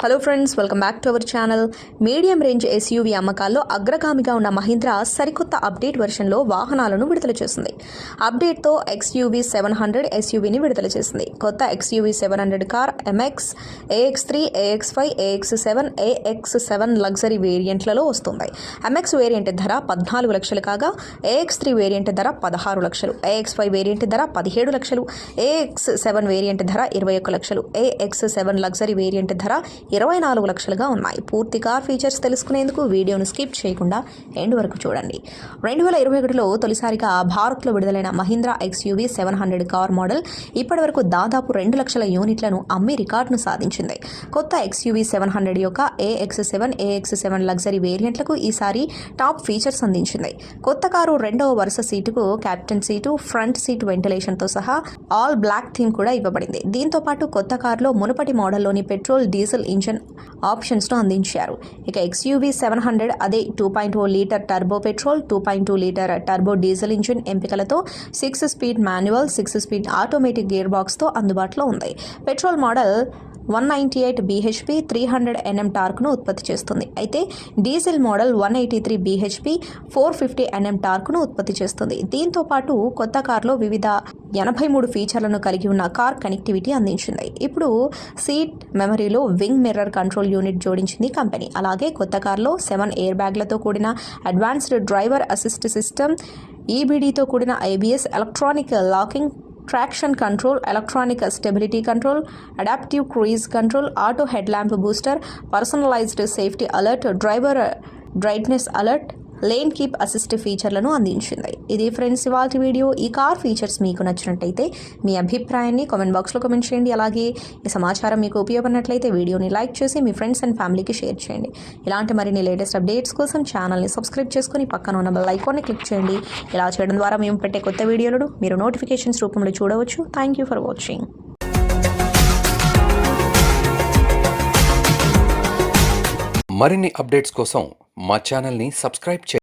Hello friends welcome back to our channel medium range SUV అమ్మకాల్లో అగ్రగామిగా ఉన్న మహీంద్రా సరికొత్త అప్డేట్ వెర్షన్లో వాహనాలను విడుదల చేసింది అప్డేట్తో ఎక్స్యూవీ సెవెన్ హండ్రెడ్ ఎస్యూవీని విడుదల చేసింది కొత్త XUV seven hundred car MX AX three AX five AX seven AX seven luxury వేరియంట్లలో వస్తుంది. ఎంఎక్స్ వేరియంట్ ధర పద్నాలుగు లక్షలు కాగా ఏఎక్స్ త్రీ వేరియంట్ ధర పదహారు లక్షలు ఏఎక్స్ ఫైవ్ వేరియంట్ ధర పదిహేడు లక్షలు ఏఎక్స్ సెవెన్ వేరియంట్ ధర ఇరవై ఒక్క లక్షలు ఏఎక్స్ సెవెన్ లగ్జరీ వేరియంట్ ధర ఇరవై నాలుగు లక్షలుగా ఉన్నాయి. పూర్తి కార్ ఫీచర్స్ తెలుసుకునేందుకు వీడియోను స్కిప్ చేయకుండా ఎండ్ వరకు చూడండి. రెండు వేల ఇరవై ఒకటిలో తొలిసారిగా భారత్లో విడుదలైన Mahindra XUV seven hundred car model ఇప్పటివరకు దాదాపు రెండు లక్షల యూనిట్లను అమ్మి రికార్డును సాధించింది. కొత్త ఎక్స్యూవీ సెవెన్ హండ్రెడ్ యొక్క AX seven AX seven luxury వేరియంట్లకు ఈసారి టాప్ ఫీచర్స్ అందించింది. కొత్త కారు రెండవ వరుస సీటుకు కెప్టెన్ సీటు ఫ్రంట్ సీట్ వెంటిలేషన్తో సహా ఆల్ బ్లాక్ థీమ్ కూడా ఇవ్వబడింది. దీంతో పాటు కొత్త కారులో మునుపటి మోడల్లోని పెట్రోల్ డీజిల్ ఇంజన్ ఆప్షన్స్ను అందించారు. ఇక ఎక్స్యూవీ సెవెన్ హండ్రెడ్ అదే two point O litre turbo petrol two point two litre turbo diesel engine ఎంపికలతో six speed manual six speed automatic gear బాక్స్తో అందుబాటులో ఉంది. Petrol model one ninety eight BHP three hundred NM టార్క్ను ఉత్పత్తి చేస్తుంది. అయితే diesel model one eighty three BHP four fifty NM టార్క్ను ఉత్పత్తి చేస్తుంది. దీంతో పాటు కొత్త కార్లో వివిధ ఎనభై మూడు ఫీచర్లను కలిగి ఉన్న కార్ కనెక్టివిటీ అందించింది. ఇప్పుడు సీట్ మెమరీలో వింగ్ మిర్రర్ కంట్రోల్ యూనిట్ జోడించింది కంపెనీ. అలాగే కొత్త కార్లో సెవెన్ ఎయిర్ బ్యాగ్లతో కూడిన అడ్వాన్స్డ్ డ్రైవర్ అసిస్ట్ సిస్టమ్ ఈబీడీతో కూడిన IBS electronic locking traction control, electronic stability control, adaptive cruise control, auto headlamp booster, personalized safety alert, driver uh, brightness alert, lane keep assist ఫీచర్లను అందించింది. ఇది friends ఇవాళ video. ఈ car features మీకు నచ్చినట్టయితే మీ అభిప్రాయాన్ని comment బాక్స్లో కామెంట్ చేయండి. అలాగే ఈ సమాచారం మీకు ఉపయోగపడినట్లయితే వీడియోని లైక్ చేసి మీ ఫ్రెండ్స్ అండ్ ఫ్యామిలీకి షేర్ చేయండి. ఇలాంటి మరిన్ని లేటెస్ట్ అప్డేట్స్ కోసం ఛానల్ని సబ్స్క్రైబ్ చేసుకుని పక్కన ఉన్న బెల్ ఐకాన్ని క్లిక్ చేయండి. ఇలా చేయడం ద్వారా మేము పెట్టే కొత్త వీడియోలను మీరు నోటిఫికేషన్స్ రూపంలో చూడవచ్చు. థ్యాంక్ యూ ఫర్ వాచింగ్ మరిన్ని అప్డేట్స్ కోసం మా ఛానల్ని సబ్స్క్రైబ్ చేయండి.